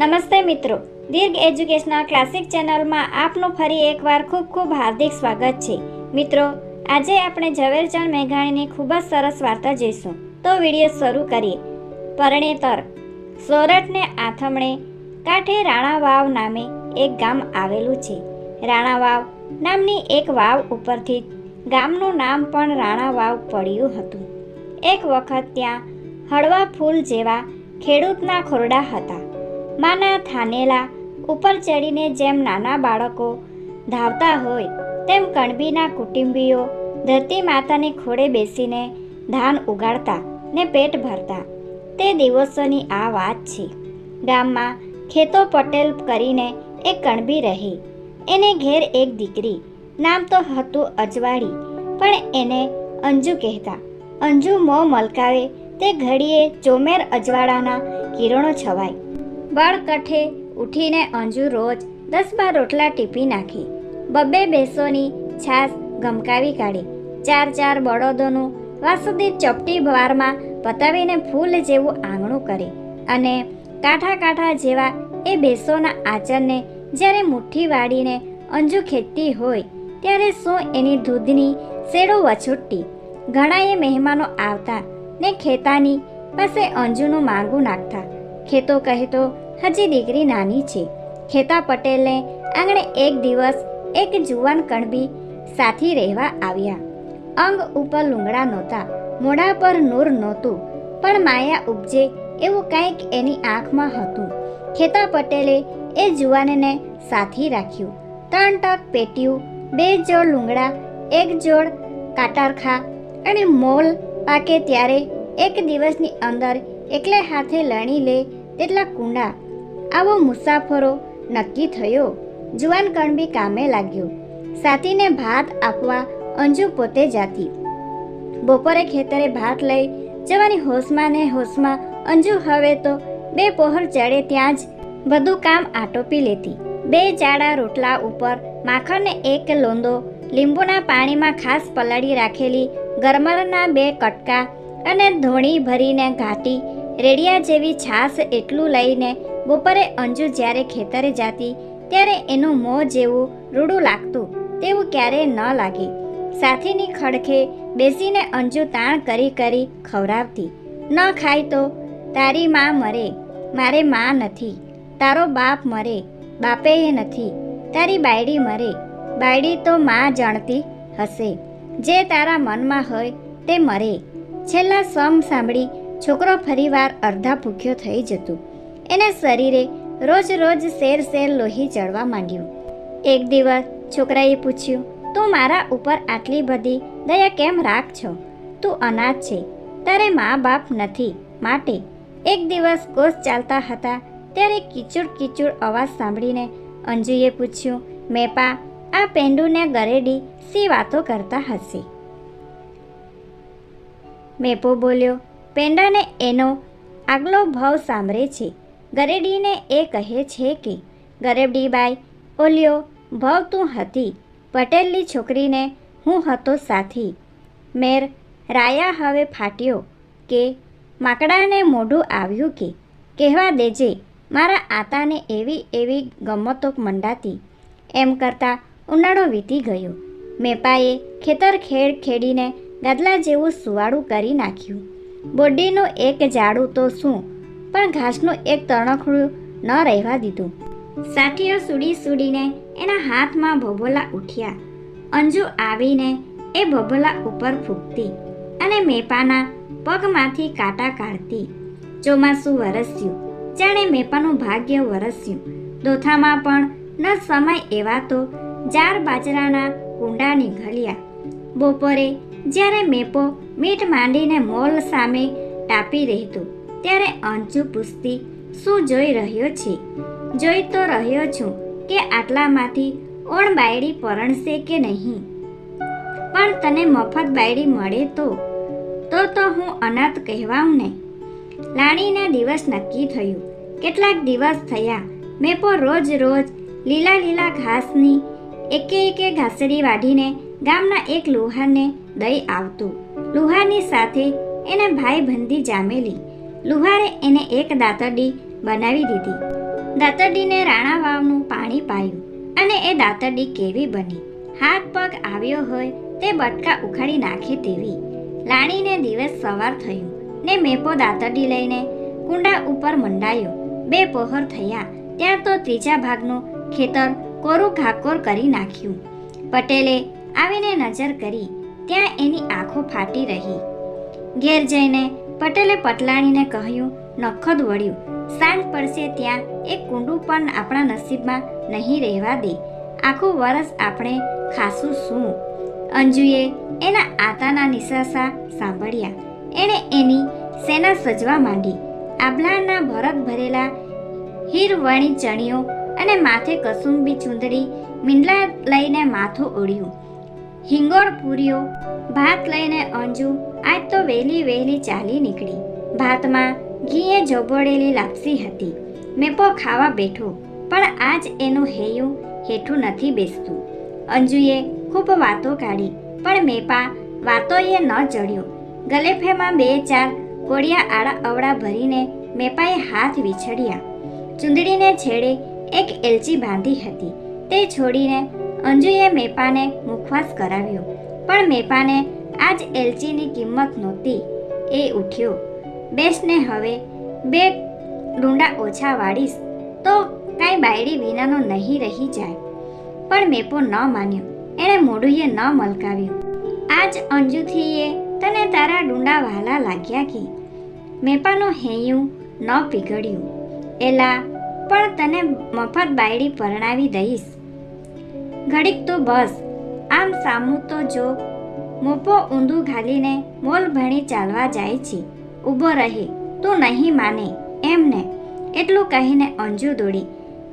નમસ્તે મિત્રો. દીર્ઘ educational classic ચેનલમાં આપનું ફરી એકવાર ખૂબ ખૂબ હાર્દિક સ્વાગત છે. મિત્રો, આજે આપણે ઝવેરચંદ મેઘાણીની ખૂબ જ સરસ વાર્તા જોઈશું. તો વીડિયો શરૂ કરીએ. પરણેતર, સોરઠને આથમણે કાંઠે રાણા વાવ નામે એક ગામ આવેલું છે. રાણા વાવ નામની એક વાવ ઉપરથી ગામનું નામ પણ રાણા વાવ પડ્યું હતું. એક વખત ત્યાં હળવા ફૂલ જેવા ખેડૂતના ખોરડા હતા. માના થાનેલા ઉપર ચડીને જેમ નાના બાળકો ધાવતા હોય, તેમ કણબીના કુટુંબીઓ ધરતી માતાની ખોળે બેસીને ધાન ઉગાડતા ને પેટ ભરતા. તે દિવસોની આ વાત છે. ગામમાં ખેતો પટેલ કરીને એક કણબી રહી. એને ઘેર એક દીકરી, નામ તો હતું અજવાળી, પણ એને અંજુ કહેતા. અંજુ મોં મલકાવે તે ઘડીએ ચોમેર અજવાળાના કિરણો છવાય. બળકઠે ઉઠીને અંજુ રોજ દસ બાર રોટલા ટીપી નાખી. બબ્બે બેસોની છાશ ગમકાવી કાઢી. ચાર ચાર બળદોનું વાસુદી ચપટી વારમાં પતાવીને ફૂલ જેવું આંગણું કરે અને કાંઠા કાંઠા જેવા એ બેસોના આચરને જ્યારે મુઠ્ઠી વાળીને અંજુ ખેતી હોય ત્યારે શું એની દૂધની શેડો વછૂટતી? ઘણાએ મહેમાનો આવતા ને ખેતાની પાસે અંજુનું માંગું નાખતા. ખેતો કહેતો હજી દીકરી નાની છે. ખેતા પટેલને આંગણે એક દિવસ એક જુવાન કણબી સાથી રહેવા આવ્યા. અંગ ઉપર લુંગડા નહોતા, મોઢા પર નૂર નહોતું, પણ માયા ઉપજે એવું કંઈક એની આંખમાં હતું. ખેતા પટેલે એ જુવાનને સાથી રાખ્યું. ત્રણ ટક પેટીયું, બે જોડ લુંગડા, એક જોડ કાટારખા અને મોલ પાકે ત્યારે એક દિવસની અંદર એકલે હાથે લણી લે તેટલા કુંડા. આવો મુસાફરો, નક્કી થયો. જુવાન કણબી કામે લાગ્યો. સાથીને ભાત આપવા અંજુ પોતે જાતી. બપોરે ખેતરે ભાત લઈ જવાની હોશમાં ને હોશમાં અંજુ હવે તો બે પહોર ચડે ત્યાં જ બધું કામ આટોપી લેતી. બે જાડા રોટલા ઉપર માખણને એક લોંદો, લીંબુના પાણીમાં ખાસ પલાળી રાખેલી ગરમરના બે કટકા અને ધોણી ભરીને ઘાટી રેડિયા જેવી છાશ એટલું લઈને બપોરે અંજુ જ્યારે ખેતરે જાતી, ત્યારે એનું મોં જેવું રૂડું લાગતું, તેવું ક્યારેય ન લાગે. સાથીની ખડખે બેસીને અંજુ તાણ કરી કરી ખવડાવતી, ન ખાય તો તારી માં મરે, મારે માં નથી, તારો બાપ મરે, બાપે નથી, તારી બાયડી મરે, બાયડી તો માં જાણતી હશે, જે તારા મનમાં હોય તે મરે. છેલ્લા સમ સાંભળી છોકરો ફરીવાર અર્ધા ભૂખ્યો થઈ જતો. એને શરીરે રોજ રોજ શેર શેર લોહી ચડવા માંડ્યું. એક દિવસ છોકરાએ પૂછ્યું, તું મારા ઉપર આટલી બધી દયા કેમ રાખ છો? તું અનાથ છે. તારે મા બાપ નથી, માટે. એક દિવસ કોષ ચાલતા હતા, ત્યારે કીચુડ કીચુડ અવાજ સાંભળીને અંજુએ પૂછ્યું, મેપા, આ પેંડુને ગરેડી સી વાતો કરતા હશે? મેપો બોલ્યો પેંડાને એનો આગલો ભાવ સાંભળે છે. ગરેડીને એ કહે છે કે ગરેડીબાઈ ઓલ્યો ભાવ તું હતી. પટેલની છોકરીને હું હતો સાથી. મેર રાયા હવે ફાટ્યો કે, માકડાને મોઢું આવ્યું કે, કહેવા દેજે, મારા આતાને એવી એવી ગમતો મંડાતી. એમ કરતાં ઉનાળો વીતી ગયો. મેપાએ ખેતર ખેડ ખેડીને ગાદલા જેવું સુવાળું કરી નાખ્યું. બોડીનું એક ઝાડું તો શું? પણ ઘાસનું એક તણખડું ન રહેવા દીધું. સાઠીઓ સુડી સુડીને એના હાથમાં ભભોલા ઉઠ્યા. અંજુ આવીને એ ભભોલા ઉપર ફૂંકતી અને મેપાના પગમાંથી કાંટા કાઢતી. ચોમાસું વરસ્યું. જાણે મેપાનું ભાગ્ય વરસ્યું. દોથામાં પણ ન સમય એવા તો જાર બાજરાના કુંડા નીકળ્યા બપોરે જ્યારે મેપો મીઠ માંડીને મોલ સામે ટાપી રહેતું. ત્યારે અંજુ પૂછતી શું જોઈ રહ્યો છે? જોઈ તો રહ્યો છું કે આટલામાંથી ઓણ બાયડી પરણશે કે નહીં? પણ તને મફત બાયડી મળે તો? તો તો હું અનાથ કહેવાઉં ને. લાણીના દિવસ નક્કી થયું. કેટલાક દિવસ થયા. મેં પણ રોજ રોજ લીલા લીલા ઘાસની એકે એકે ઘાસડી વાઢીને ગામના એક લુહારને દઈ આવતું. લુહારની સાથે એને ભાઈ બંધી જામેલી. લુહારે એને એક દાતરડી બનાવી દીધી. દાતરડીને રાણાવાવનું પાણી પાયું અને એ દાતરડી કેવી બની? હાથ પગ આવ્યો હોય તે બટકા ઉખાડી નાખે તેવી. લાણીને દિવસ સવાર થયું ને મેપો દાતરડી લઈને કુંડા ઉપર મંડાયો. બે પહોર થયા. ત્યાં તો ત્રીજા ભાગનું ખેતર કોરું ઘાકોર કરી નાખ્યું. પટેલે આવીને નજર કરી ત્યાં એની આંખો ફાટી રહી. ઘેર જઈને પટેલે પટલાણીને કહ્યું, નખદ વળ્યું. સાંજ પડશે ત્યાં એક કુંડું પણ આપણા નસીબમાં નહીં રહેવા દે. આખું વરસ આપણે ખાસું શું? અંજુએ એના આતાના નિશાસા સાંભળ્યા. એણે એની સેના સજવા માંડી. આભલાના ભરત ભરેલા હીરવણી ચણિયો અને માથે કસુંબી ચૂંદડી મીંડલા લઈને માથું ઓળ્યું. હિંગોળ પૂર્યો ભાત લઈને અંજુ, આજ તો વહેલી વહેલી ચાલી નીકળી. ભાતમાં ઘીએ જોબોડેલી લાપસી હતી. મેપો ખાવા બેઠો, પણ આજ એનું હેયું હેઠું નથી બેસતું. અંજુએ ખૂબ વાતો કાઢી, પણ મેપા વાતોએ ન ચડ્યો ગલેફેમાં બે ચાર કોડિયા આડા અવળા ભરીને મેપાએ હાથ વિછડ્યા. ચૂંદડીને છેડે એક એલચી બાંધી હતી. તે છોડીને અંજુએ મેપાને મુખવાસ કરાવ્યો, પણ મેપાને આજ એલચીની કિંમત નહોતી. એ ઉઠ્યો. બેસને હવે બે ડુંડા ઓછા વાળીશ તો કાંઈ બાયડી વિનાનો નહીં રહી જાય. પણ મેપો ન માન્યો. એણે મોઢુંએ ન મલકાવ્યું. આજ અંજુથીએ તને તારા ડુંડા વહાલા લાગ્યા કે? મેપાનું હૈયું ન પીગળ્યું. એલા, પણ તને મફત બાયડી પરણાવી દઈશ. ઘડીક તો બસ. આમ સામું તો જો. મોપો ઊંધું ઘાલીને મોલ ભણી ચાલવા જાય છે. ઊભો રહે. તું નહીં માને. એમને. એટલું કહીને અંજુ દોડી.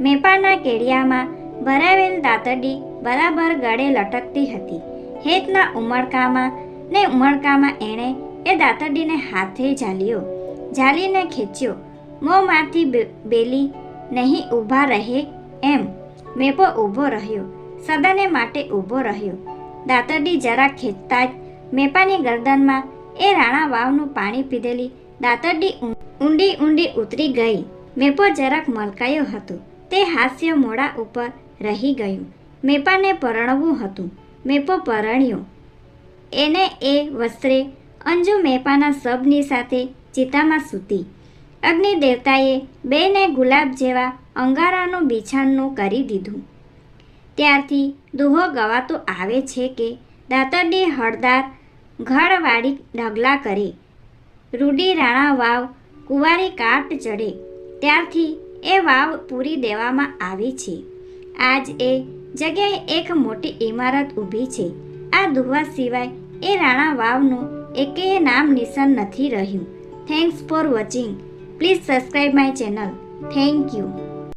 મેપાના કેડિયામાં ભરાવેલ દાતરડી બરાબર ગળે લટકતી હતી. હેતના ઉમળકામાં ને ઉમળકામાં એણે એ દાતરડીને હાથે ઝાલ્યો. ઝાલીને ખેંચ્યો. મોંમાંથી બેલી નહીં ઊભા રહે એમ. મેપો ઊભો રહ્યો. સદાને માટે ઊભો રહ્યો. દાતરડી જરા ખેંચતા જ મેપાની ગરદનમાં એ રાણા વાવનું પાણી પીધેલી દાતરડી ઊંડી ઊંડી ઉતરી ગઈ. મેપો જરાક મલકાયો હતો. તે હાસ્ય મોડા ઉપર રહી ગયું. મેપાને પરણવું હતું. મેપો પરણ્યો. એને એ વસ્ત્રે અંજુ મેપાના સબની સાથે ચિતામાં સૂતી. અગ્નિ દેવતાએ બેને ગુલાબ જેવા અંગારાનું બિછાણનું કરી દીધું. ત્યારથી દુહો ગવાતો આવે છે કે દાતરડી હળદાર ઘડવાળી ઢગલા કરે. રૂડી રાણા વાવ કુંવારી કાટ ચડે. ત્યારથી એ વાવ પૂરી દેવામાં આવી છે. આજ એ જગ્યાએ એક મોટી ઇમારત ઊભી છે. આ દુહવા સિવાય એ રાણા વાવનું એકેય નામ નિશાન નથી રહ્યું. Thanks for watching please subscribe my channel thank you